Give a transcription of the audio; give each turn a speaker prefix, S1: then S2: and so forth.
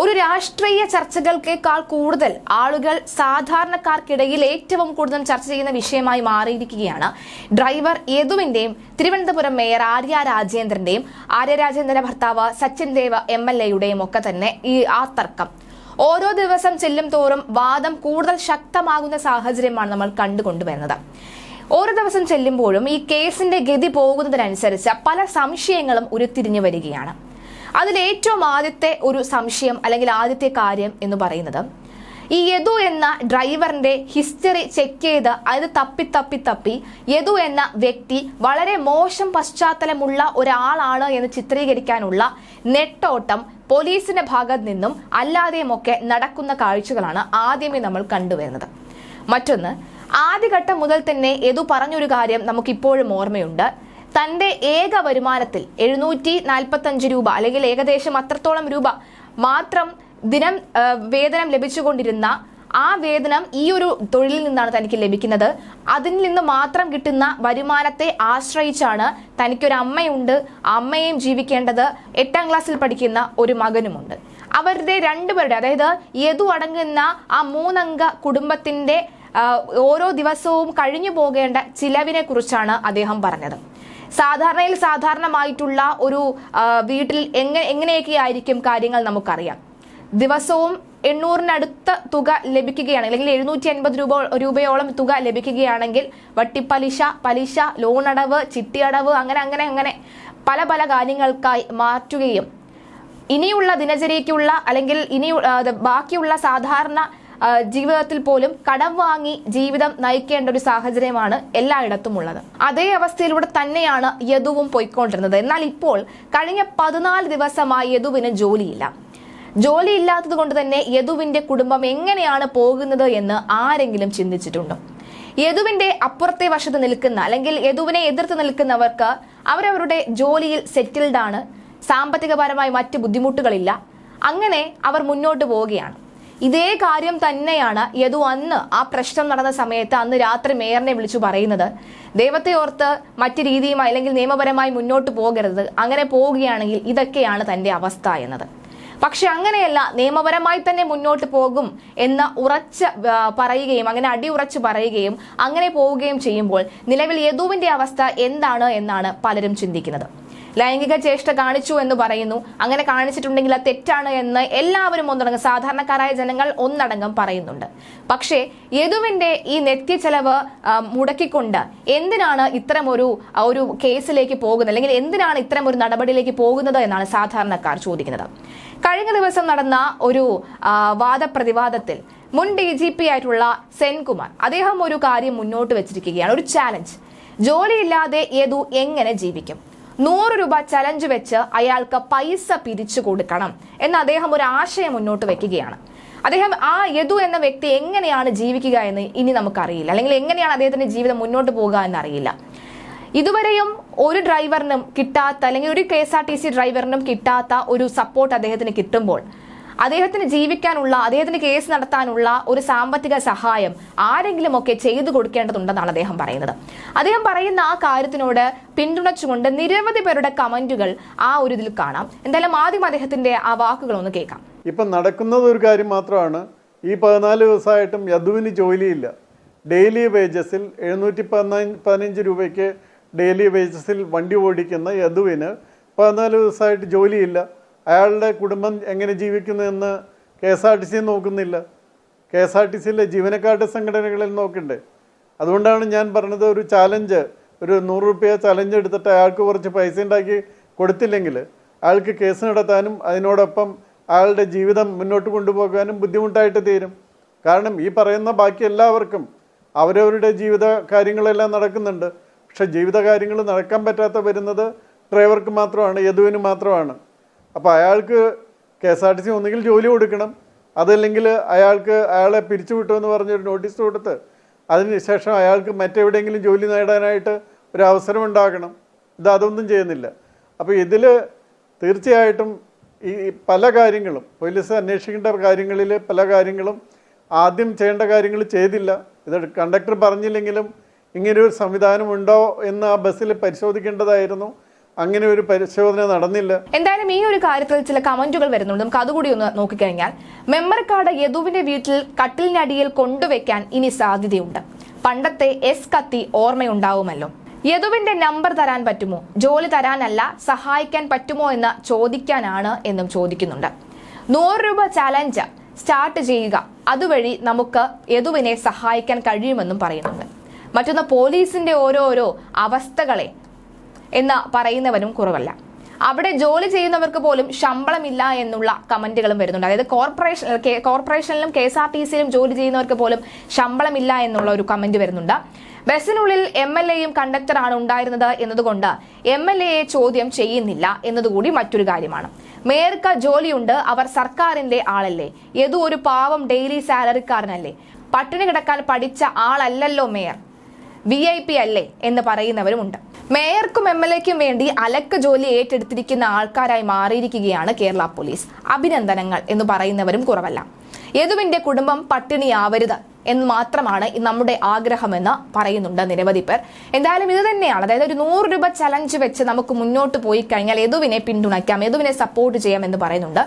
S1: ഒരു രാഷ്ട്രീയ ചർച്ചകൾക്കേക്കാൾ കൂടുതൽ ആളുകൾ സാധാരണക്കാർക്കിടയിൽ ഏറ്റവും കൂടുതൽ ചർച്ച ചെയ്യുന്ന വിഷയമായി മാറിയിരിക്കുകയാണ്. ഡ്രൈവർ യദുവിന്റെയും തിരുവനന്തപുരം മേയർ ആര്യ രാജേന്ദ്രന്റെയും ആര്യ രാജേന്ദ്രന്റെ ഭർത്താവ് സച്ചിൻ ദേവ് എം എൽ എയുടെയും ഒക്കെ തന്നെ ഈ ആ തർക്കം. ഓരോ ദിവസം ചെല്ലും തോറും വാദം കൂടുതൽ ശക്തമാകുന്ന സാഹചര്യമാണ് നമ്മൾ കണ്ടുകൊണ്ടുവരുന്നത്. ഓരോ ദിവസം ചെല്ലുമ്പോഴും ഈ കേസിന്റെ ഗതി പോകുന്നതിനനുസരിച്ച് പല സംശയങ്ങളും ഉരുത്തിരിഞ്ഞു വരികയാണ്. അതിൽ ഏറ്റവും ആദ്യത്തെ ഒരു സംശയം അല്ലെങ്കിൽ ആദ്യത്തെ കാര്യം എന്ന് പറയുന്നത് ഈ യദു എന്ന ഡ്രൈവറിന്റെ ഹിസ്റ്ററി ചെക്ക് ചെയ്ത് അത് തപ്പി തപ്പി തപ്പി യദു എന്ന വ്യക്തി വളരെ മോശം പശ്ചാത്തലമുള്ള ഒരാളാണ് എന്ന് ചിത്രീകരിക്കാനുള്ള നെട്ടോട്ടം പോലീസിന്റെ ഭാഗത്ത് നിന്നും അല്ലാതെയുമൊക്കെ നടക്കുന്ന കാഴ്ചകളാണ് ആദ്യമേ നമ്മൾ കണ്ടുവരുന്നത് മറ്റൊന്ന് ആദ്യഘട്ടം മുതൽ തന്നെ യദു പറഞ്ഞൊരു കാര്യം നമുക്കിപ്പോഴും ഓർമ്മയുണ്ട്. തന്റെ ഏക വരുമാനത്തിൽ എഴുന്നൂറ്റി നാൽപ്പത്തഞ്ച് രൂപ അല്ലെങ്കിൽ ഏകദേശം അത്രത്തോളം രൂപ മാത്രം ദിനം വേതനം ലഭിച്ചുകൊണ്ടിരുന്ന ആ വേതനം ഈ ഒരു തൊഴിലിൽ നിന്നാണ് തനിക്ക് ലഭിക്കുന്നത്. അതിൽ നിന്ന് മാത്രം കിട്ടുന്ന വരുമാനത്തെ ആശ്രയിച്ചാണ് തനിക്കൊരു അമ്മയുണ്ട്. അമ്മയെയും ജീവിക്കേണ്ടത് എട്ടാം ക്ലാസ്സിൽ പഠിക്കുന്ന ഒരു മകനുമുണ്ട്. അവരുടെ രണ്ടുപേരുടെ അതായത് യദു അടങ്ങുന്ന ആ മൂന്നംഗ കുടുംബത്തിന്റെ ഓരോ ദിവസവും കഴിഞ്ഞു പോകേണ്ട ചിലവിനെ കുറിച്ചാണ് അദ്ദേഹം പറഞ്ഞത്. സാധാരണയിൽ സാധാരണമായിട്ടുള്ള ഒരു വീട്ടിൽ എങ്ങനെ എങ്ങനെയൊക്കെ ആയിരിക്കും കാര്യങ്ങൾ നമുക്കറിയാം. ദിവസവും എണ്ണൂറിനടുത്ത തുക ലഭിക്കുകയാണ് അല്ലെങ്കിൽ എഴുന്നൂറ്റി അൻപത് രൂപ രൂപയോളം തുക ലഭിക്കുകയാണെങ്കിൽ വട്ടിപ്പലിശ പലിശ ലോൺ അടവ് ചിട്ടിയടവ് അങ്ങനെ അങ്ങനെ അങ്ങനെ പല പല കാര്യങ്ങൾക്കായി മാറ്റുകയും ഇനിയുള്ള ദിനചര്യയ്ക്കുള്ള അല്ലെങ്കിൽ ഇനി ബാക്കിയുള്ള സാധാരണ ജീവിതത്തിൽ പോലും കടം വാങ്ങി ജീവിതം നയിക്കേണ്ട ഒരു സാഹചര്യമാണ് എല്ലായിടത്തും ഉള്ളത് അതേ അവസ്ഥയിലൂടെ തന്നെയാണ് യദുവും പോയിക്കൊണ്ടിരുന്നത്. എന്നാൽ ഇപ്പോൾ കഴിഞ്ഞ പതിനാല് ദിവസമായി യദുവിന് ജോലിയില്ല. ജോലി ഇല്ലാത്തത് കൊണ്ട് തന്നെ യദുവിന്റെ കുടുംബം എങ്ങനെയാണ് പോകുന്നത് എന്ന് ആരെങ്കിലും ചിന്തിച്ചിട്ടുണ്ടോ? യദുവിന്റെ അപ്പുറത്തെ വശത്ത് നിൽക്കുന്ന അല്ലെങ്കിൽ യദുവിനെ എതിർത്ത് നിൽക്കുന്നവർക്ക് അവരവരുടെ ജോലിയിൽ സെറ്റിൽഡാണ് സാമ്പത്തികപരമായി മറ്റ് ബുദ്ധിമുട്ടുകളില്ല. അങ്ങനെ അവർ മുന്നോട്ട് പോവുകയാണ്. ഇതേ കാര്യം തന്നെയാണ് യദു അന്ന് ആ പ്രശ്നം നടന്ന സമയത്ത് അന്ന് രാത്രി മേയറിനെ വിളിച്ചു പറയുന്നത്. ദൈവത്തെ ഓർത്ത് മറ്റു രീതിയുമായി അല്ലെങ്കിൽ നിയമപരമായി മുന്നോട്ട് പോകരുത്. അങ്ങനെ പോവുകയാണെങ്കിൽ ഇതൊക്കെയാണ് തന്റെ അവസ്ഥ എന്നത്. പക്ഷെ അങ്ങനെയല്ല നിയമപരമായി തന്നെ മുന്നോട്ട് പോകും എന്ന് ഉറച്ച് പറയുകയും അങ്ങനെ അടിയുറച്ച് പറയുകയും അങ്ങനെ പോവുകയും ചെയ്യുമ്പോൾ നിലവിൽ യദുവിന്റെ അവസ്ഥ എന്താണ് എന്നാണ് പലരും ചിന്തിക്കുന്നത്. ലൈംഗിക ചേഷ്ട കാണിച്ചു എന്ന് പറയുന്നു. അങ്ങനെ കാണിച്ചിട്ടുണ്ടെങ്കിൽ അത് തെറ്റാണ് എന്ന് എല്ലാവരും ഒന്നടങ്കം സാധാരണക്കാരായ ജനങ്ങൾ ഒന്നടങ്കം പറയുന്നുണ്ട്. പക്ഷേ യദുവിന്റെ ഈ നെത്യ ചെലവ് മുടക്കിക്കൊണ്ട് എന്തിനാണ് ഇത്തരം ഒരു ഒരു കേസിലേക്ക് പോകുന്നത്? അല്ലെങ്കിൽ എന്തിനാണ് ഇത്തരം ഒരു നടപടിയിലേക്ക് പോകുന്നത് എന്നാണ് സാധാരണക്കാർ ചോദിക്കുന്നത്. കഴിഞ്ഞ ദിവസം നടന്ന ഒരു വാദപ്രതിവാദത്തിൽ മുൻ ഡി ജി പി ആയിട്ടുള്ള സെൻകുമാർ അദ്ദേഹം ഒരു കാര്യം മുന്നോട്ട് വെച്ചിരിക്കുകയാണ്. ഒരു ചാലഞ്ച്. ജോലിയില്ലാതെ യദു എങ്ങനെ ജീവിക്കും? നൂറ് രൂപ ചലഞ്ച് വെച്ച് അയാൾക്ക് പൈസ പിരിച്ചു കൊടുക്കണം എന്ന് അദ്ദേഹം ഒരു ആശയം മുന്നോട്ട് വെക്കുകയാണ്. അദ്ദേഹം ആ യദു എന്ന വ്യക്തി എങ്ങനെയാണ് ജീവിക്കുക എന്ന് ഇനി നമുക്കറിയില്ല. അല്ലെങ്കിൽ എങ്ങനെയാണ് അദ്ദേഹത്തിന്റെ ജീവിതം മുന്നോട്ട് പോകുക എന്നറിയില്ല. ഇതുവരെയും ഒരു ഡ്രൈവറിനും കിട്ടാത്ത അല്ലെങ്കിൽ ഒരു K S R T C ഡ്രൈവറിനും കിട്ടാത്ത ഒരു സപ്പോർട്ട് അദ്ദേഹത്തിന് കിട്ടുമ്പോൾ അദ്ദേഹത്തിന് ജീവിക്കാനുള്ള അദ്ദേഹത്തിന് കേസ് നടത്താനുള്ള ഒരു സാമ്പത്തിക സഹായം ആരെങ്കിലും ഒക്കെ ചെയ്തു കൊടുക്കേണ്ടതുണ്ടെന്നാണ് അദ്ദേഹം പറയുന്നത്. അദ്ദേഹം പറയുന്ന ആ കാര്യത്തിനോട് പിന്തുണച്ചുകൊണ്ട് നിരവധി പേരുടെ കമന്റുകൾ ആ ഒരു ഇതിൽ കാണാം. എന്തായാലും ആദ്യം അദ്ദേഹത്തിന്റെ ആ വാക്കുകൾ ഒന്ന് കേൾക്കാം.
S2: ഇപ്പം നടക്കുന്നത് ഒരു കാര്യം മാത്രമാണ്. ഈ പതിനാല് ദിവസമായിട്ടും യദുവിന് ജോലിയില്ല. ഡെയിലി വേജസിൽ എഴുന്നൂറ്റി പതിനഞ്ച് രൂപയ്ക്ക് ഡെയിലി വേജസിൽ വണ്ടി ഓടിക്കുന്ന യദുവിന് പതിനാല് ദിവസമായിട്ട് ജോലിയില്ല. അയാളുടെ കുടുംബം എങ്ങനെ ജീവിക്കുന്നു എന്ന് K S R T C നോക്കുന്നില്ല. കെ എസ് ആർ ടി സിയിലെ ജീവനക്കാരുടെ സംഘടനകളിൽ നോക്കണ്ടേ. അതുകൊണ്ടാണ് ഞാൻ പറഞ്ഞത് ഒരു ചാലഞ്ച് ഒരു നൂറ് റുപ്യ ചലഞ്ച് എടുത്തിട്ട് അയാൾക്ക് കുറച്ച് പൈസ ഉണ്ടാക്കി കൊടുത്തില്ലെങ്കിൽ അയാൾക്ക് കേസ് നടത്താനും അതിനോടൊപ്പം അയാളുടെ ജീവിതം മുന്നോട്ട് കൊണ്ടുപോകാനും ബുദ്ധിമുട്ടായിട്ട് തീരും. കാരണം ഈ പറയുന്ന ബാക്കി എല്ലാവർക്കും അവരവരുടെ ജീവിത കാര്യങ്ങളെല്ലാം നടക്കുന്നുണ്ട്. പക്ഷെ ജീവിത കാര്യങ്ങൾ നടക്കാൻ പറ്റാത്ത വരുന്നത് ഡ്രൈവർക്ക് മാത്രമാണ് യദുവിന് മാത്രമാണ്. അപ്പോൾ അയാൾക്ക് K S R T C ഒന്നുകിൽ ജോലി കൊടുക്കണം അതല്ലെങ്കിൽ അയാൾക്ക് അയാളെ പിരിച്ചുവിട്ടു എന്ന് പറഞ്ഞൊരു നോട്ടീസ് കൊടുത്ത് അതിനുശേഷം അയാൾക്ക് മറ്റെവിടെയെങ്കിലും ജോലി നേടാനായിട്ട് ഒരു അവസരം ഉണ്ടാക്കണം ഇത് അതൊന്നും ചെയ്യുന്നില്ല. അപ്പോൾ ഇതിൽ തീർച്ചയായിട്ടും ഈ പല കാര്യങ്ങളും പോലീസ് അന്വേഷിക്കേണ്ട കാര്യങ്ങളിൽ പല കാര്യങ്ങളും ആദ്യം ചെയ്യേണ്ട കാര്യങ്ങൾ ചെയ്തില്ല. ഇത് കണ്ടക്ടർ പറഞ്ഞില്ലെങ്കിലും ഇങ്ങനൊരു സംവിധാനം ഉണ്ടോ എന്ന് ആ ബസ്സിൽ പരിശോധിക്കേണ്ടതായിരുന്നു. അങ്ങനെ ഒരു പരിശോധന നടന്നില്ല.
S1: എന്തായാലും ഈ ഒരു കാര്യത്തിൽ ചില കമന്റുകൾ വരുന്നുണ്ട്. നമുക്ക് അതുകൂടി ഒന്ന് നോക്കിക്കഴിഞ്ഞാൽ മെമ്മറി കാർഡ് യദുവിന്റെ വീട്ടിൽ കട്ടിലിനടിയിൽ കൊണ്ടുവയ്ക്കാൻ ഇനി സാധ്യതയുണ്ട്. പണ്ടത്തെ എസ് കത്തി ഓർമ്മയുണ്ടാവുമല്ലോ. യദുവിന്റെ നമ്പർ തരാൻ പറ്റുമോ? ജോലി തരാനല്ല സഹായിക്കാൻ പറ്റുമോ എന്ന് ചോദിക്കാനാണ് എന്നും ചോദിക്കുന്നുണ്ട്. നൂറ് രൂപ ചാലഞ്ച് സ്റ്റാർട്ട് ചെയ്യുക. അതുവഴി നമുക്ക് യദുവിനെ സഹായിക്കാൻ കഴിയുമെന്നും പറയുന്നുണ്ട്. മറ്റൊന്ന് പോലീസിന്റെ ഓരോരോ അവസ്ഥകളെ എന്ന് പറയുന്നവനും കുറവല്ല. അവിടെ ജോലി ചെയ്യുന്നവർക്ക് പോലും ശമ്പളമില്ല എന്നുള്ള കമന്റുകളും വരുന്നുണ്ട്. അതായത് കോർപ്പറേഷൻ കോർപ്പറേഷനിലും കെ എസ് ആർ ടി സിയിലും ജോലി ചെയ്യുന്നവർക്ക് പോലും ശമ്പളമില്ല എന്നുള്ള ഒരു കമന്റ് വരുന്നുണ്ട്. ബസ്സിനുള്ളിൽ എം എൽ എയും കണ്ടക്ടറാണ് ഉണ്ടായിരുന്നത് എന്നതുകൊണ്ട് എം എൽ എയെ ചോദ്യം ചെയ്യുന്നില്ല എന്നതുകൂടി മറ്റൊരു കാര്യമാണ്. മേയർക്ക് ജോലിയുണ്ട് അവർ സർക്കാരിന്റെ ആളല്ലേ. ഏതോ ഒരു പാവം ഡെയിലി സാലറിക്കാരനല്ലേ. പട്ടിണി കിടക്കാൻ പഠിച്ച ആളല്ലല്ലോ മേയർ. വി ഐ പി അല്ലേ എന്ന് പറയുന്നവരുമുണ്ട്. മേയർക്കും എം എൽ എക്കും വേണ്ടി അലക്ക ജോലി ഏറ്റെടുത്തിരിക്കുന്ന ആൾക്കാരായി മാറിയിരിക്കുകയാണ് കേരള പോലീസ്. അഭിനന്ദനങ്ങൾ എന്ന് പറയുന്നവരും കുറവല്ല. യദുവിന്റെ കുടുംബം പട്ടിണിയാവരുത് എന്ന് മാത്രമാണ് നമ്മുടെ ആഗ്രഹമെന്ന് പറയുന്നുണ്ട് നിരവധി പേർ. എന്തായാലും ഇത് തന്നെയാണ്. അതായത് ഒരു നൂറ് രൂപ ചലഞ്ച് വെച്ച് നമുക്ക് മുന്നോട്ട് പോയി കഴിഞ്ഞാൽ യദുവിനെ പിന്തുണയ്ക്കാം യദുവിനെ സപ്പോർട്ട് ചെയ്യാം എന്ന് പറയുന്നുണ്ട്.